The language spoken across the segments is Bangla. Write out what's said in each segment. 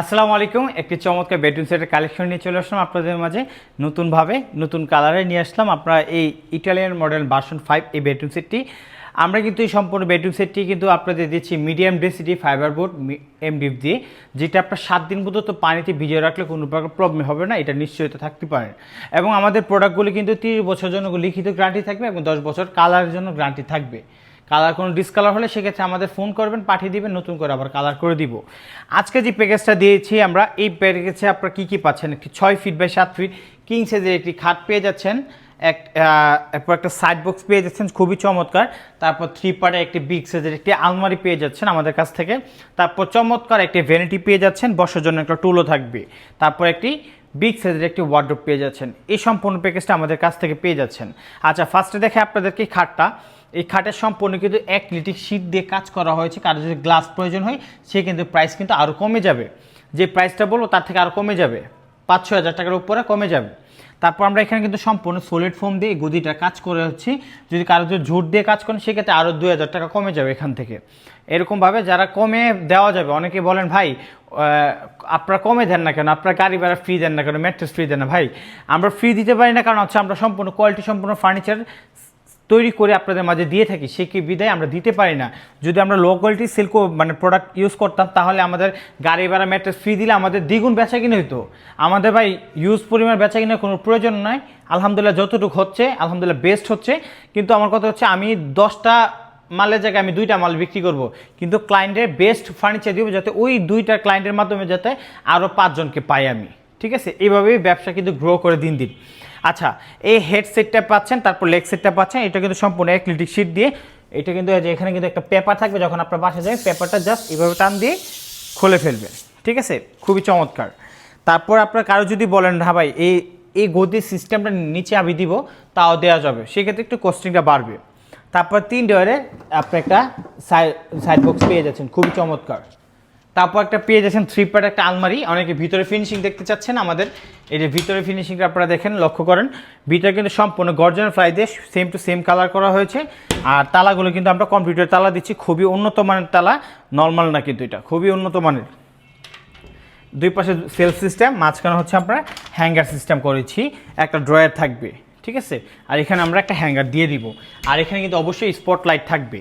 আসসালামু আলাইকুম। একটি চমৎকার বেডরুম সেটের কালেকশন নিয়ে চলে আসলাম আপনাদের মাঝে। নতুনভাবে নতুন কালারে নিয়ে আসলাম আপনারা এই ইটালিয়ান মডেল ভার্সন ফাইভ এই বেডরুম সেটটি আমরা কিন্তু এই সম্পূর্ণ বেডরুম সেটটি কিন্তু আপনাদের দিচ্ছি medium density fibre board MDF দিয়ে, যেটা আপনার সাত দিন পর্যন্ত পানিতে ভিজিয়ে রাখলে কোনো প্রকার প্রবলেম হবে না, এটা নিশ্চয়তা থাকতে পারেন এবং আমাদের প্রোডাক্টগুলি কিন্তু তিরিশ বছর জন্য লিখিত গ্যারান্টি থাকবে এবং দশ বছর কালারের জন্য গ্যারান্টি থাকবে। কালার কোনো ডিসকালার হলে সেক্ষেত্রে আমাদের ফোন করবেন, পাঠিয়ে দিবেন, নতুন করে আবার কালার করে দিব। আজকে যে প্যাকেজটা দিয়েছি আমরা, এই প্যাকেজে আপনারা কী কী পাচ্ছেন? একটি ছয় ফিট বাই সাত ফিট কিং সাইজের একটি খাট পেয়ে যাচ্ছেন, এক এরপর একটা সাইড বক্স পেয়ে যাচ্ছেন, খুবই চমৎকার। তারপর থ্রি পার্টে একটি বিগ সাইজের একটি আলমারি পেয়ে যাচ্ছেন আমাদের কাছ থেকে। তারপর চমৎকার একটি ভ্যানিটি পেয়ে যাচ্ছেন, বসার জন্য একটা টুলও থাকবে। তারপর একটি বিগ সাইজের একটি ওয়ার্ড্রোপ পেয়ে যাচ্ছেন। এই সম্পূর্ণ প্যাকেজটা আমাদের কাছ থেকে পেয়ে যাচ্ছেন। আচ্ছা ফার্স্টে দেখে আপনাদেরকে খাটটা। এই খাটের সম্পূর্ণ কিন্তু এক লিটিক শীট দিয়ে কাজ করা হয়েছে। কারও যদি গ্লাস প্রয়োজন হয়, সে কিন্তু প্রাইস কিন্তু আরও কমে যাবে। যে প্রাইসটা বলব, তার থেকে আরও কমে যাবে। পাঁচ ছ হাজার টাকার উপরে কমে যাবে। তারপর আমরা এখানে কিন্তু সম্পূর্ণ সলিড ফোম দিয়ে গদিটা কাজ করে হচ্ছি। যদি কারও যদি ঝুট দিয়ে কাজ করেন, সেক্ষেত্রে আরও দুই হাজার টাকা কমে যাবে এখান থেকে। এরকমভাবে যারা কমে দেওয়া যাবে, অনেকে বলেন, ভাই আপনারা কমে দেন না কেন? আপনারা গাড়ি ভাড়া ফ্রি দেন না কেন? ম্যাট্রেস ফ্রি দেন না ভাই? আমরা ফ্রি দিতে পারি না, কারণ হচ্ছে আমরা সম্পূর্ণ কোয়ালিটি সম্পূর্ণ ফার্নিচার তৈরি করে আপনাদের মাঝে দিয়ে থাকি, সে কি বিদায় আমরা দিতে পারি না? যদি আমরা লো কোয়ালিটি সিল্ক মানে প্রোডাক্ট ইউজ করতাম, তাহলে আমাদের গাড়ি ভাড়া ম্যাট্রেস ফ্রি দিলে আমাদের দ্বিগুণ বেচা কিনে হইতো। আমাদের ভাই ইউজ পরিমাণ বেচা কিনে কোনো প্রয়োজন নয় আলহামদুলিল্লাহ যতটুকু হচ্ছে, আলহামদুলিল্লাহ বেস্ট হচ্ছে। কিন্তু আমার কথা হচ্ছে, আমি দশটা মালের জায়গায় আমি দুইটা মাল বিক্রি করব। কিন্তু ক্লায়েন্টের বেস্ট ফার্নিচার দিব যাতে ওই দুইটা ক্লায়েন্টের মাধ্যমে যাতে আরও পাঁচজনকে পাই আমি। ঠিক আছে? এইভাবেই ব্যবসা কিন্তু গ্রো করে দিন দিন। আচ্ছা এই হেডসেটটা পাচ্ছেন, তারপর লেগ সেটটা পাচ্ছেন, এটা কিন্তু সম্পূর্ণ লিটিক শিট দিয়ে, এটা কিন্তু এখানে কিন্তু একটা পেপার থাকবে, যখন আপনার বাসা যায় পেপারটা জাস্ট এইভাবে টান দিয়ে খুলে ফেলবেন। ঠিক আছে? খুবই চমৎকার। তারপর আপনার কারও যদি বলেন, না ভাই, এই এই গদির সিস্টেমটা নিচে আমি দিব, তাও দেওয়া যাবে। সেক্ষেত্রে একটু কস্টিংটা বাড়বে। তারপর তিন ডয়ারে আপনি একটা সাইড সাইড বক্স পেয়ে যাচ্ছেন। খুবই চমৎকার। তারপর একটা পেয়ে যাচ্ছেন থ্রি পার্ট একটা আলমারি। অনেকে ভিতরে ফিনিশিং দেখতে চাচ্ছেন আমাদের। এই যে ভিতরে ফিনিশিংটা আপনারা দেখেন, লক্ষ্য করেন। ভিতরে কিন্তু সম্পূর্ণ গর্জন ফ্লাই দিয়ে সেম টু সেম কালার করা হয়েছে। আর তালাগুলো কিন্তু আমরা কম্পিউটার তালা দিচ্ছি। খুবই উন্নত মানের তালা নর্মাল না কিন্তু এটা, খুবই উন্নত মানের। দুই পাশে সেল সিস্টেম মাঝখানে হচ্ছে আমরা হ্যাঙ্গার সিস্টেম করেছি। একটা ড্রয়ার থাকবে, ঠিক আছে? আর এখানে আমরা একটা হ্যাঙ্গার দিয়ে দিব। আর এখানে কিন্তু অবশ্যই স্পটলাইট থাকবে।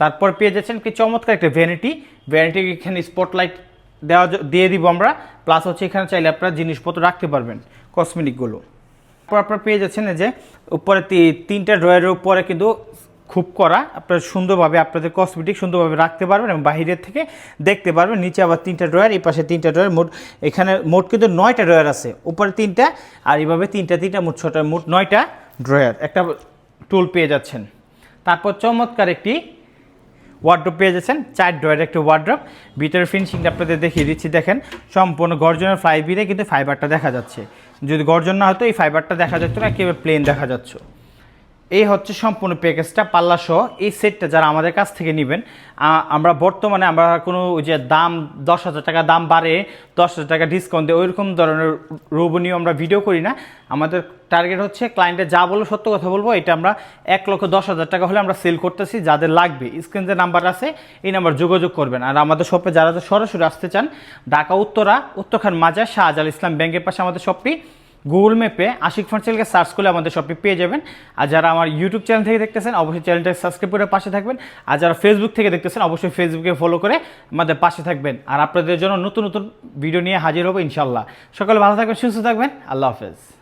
তারপর পেয়ে যাচ্ছেন কি চমৎকার একটা ভ্যানিটি ভ্যানিটি এখানে স্পটলাইট দেওয়া দিয়ে দিব আমরা। প্লাস হচ্ছে এখানে চাইলে আপনারা জিনিসপত্র রাখতে পারবেন কসমেটিকগুলো তারপর আপনারা পেয়ে যাচ্ছেন যে উপরে তিনটা ড্রয়ারের উপরে কিন্তু খুব করা। আপনারা সুন্দরভাবে আপনাদের কসমেটিক সুন্দরভাবে রাখতে পারবেন এবং বাহিরের থেকে দেখতে পারবেন। নিচে আবার তিনটা ড্রয়ার এই পাশে তিনটা ড্রয়ার মোট এখানে মোট কিন্তু নয়টা ড্রয়ার আছে। উপরে তিনটা আর এইভাবে তিনটা তিনটা, মোট ছটা, মোট নয়টা ড্রয়ার একটা টুল পেয়ে যাচ্ছেন। তারপর চমৎকার একটি ওয়ার্ড্রপ পেয়ে যাচ্ছেন, চার ড্রয়ের একটা ওয়ার্ড্রপ ভিতরে ফিনিশিংটা আপনাদের দেখিয়ে দিচ্ছি, দেখেন, সম্পূর্ণ গর্জনের ফাইবিরে কিন্তু ফাইবারটা দেখা যাচ্ছে। যদি গর্জন না হতো, এই ফাইবারটা দেখা যাচ্ছে না কেবল প্লেন দেখা যাচ্ছে। এই হচ্ছে সম্পূর্ণ প্যাকেজটা পাল্লা সহ এই সেটটা যারা আমাদের কাছ থেকে নেবেন আমরা বর্তমানে আমরা কোনো ওই যে দাম দশ হাজার টাকা দাম বাড়ে, দশ হাজার টাকা ডিসকাউন্ট দেয়, ওইরকম ধরনের রোবনীয় আমরা ভিডিও করি না। আমাদের টার্গেট হচ্ছে ক্লায়েন্টের যা বলব সত্য কথা বলব, এটা আমরা এক লক্ষ দশ হাজার টাকা হলে আমরা সেল করতেছি, যাদের লাগবে। স্ক্রিন যে নাম্বার আছে, এই নাম্বার যোগাযোগ করবেন। আর আমাদের শপে যারা যারা সরাসরি আসতে চান, ঢাকা, উত্তরা, উত্তরখান মাজার শাহজাল ইসলাম ব্যাংকের পাশে আমাদের শপটি গুগল ম্যাপে আশিক ফার্সেলকে সার্চ করলে আমাদের সবটি পেয়ে যাবেন। আর যারা আমার ইউটিউব চ্যানেল থেকে দেখতেছেন, অবশ্যই চ্যানেলটা সাবস্ক্রাইব করে পাশে থাকবেন। আর যারা ফেসবুক থেকে দেখতেছেন, অবশ্যই ফেসবুকে ফলো করে আমাদের পাশে থাকবেন। আর আপনাদের জন্য নতুন নতুন ভিডিও নিয়ে হাজির হব ইনশাল্লাহ সকালে ভালো থাকবেন, সুস্থ থাকবেন। আল্লাহ হাফেজ।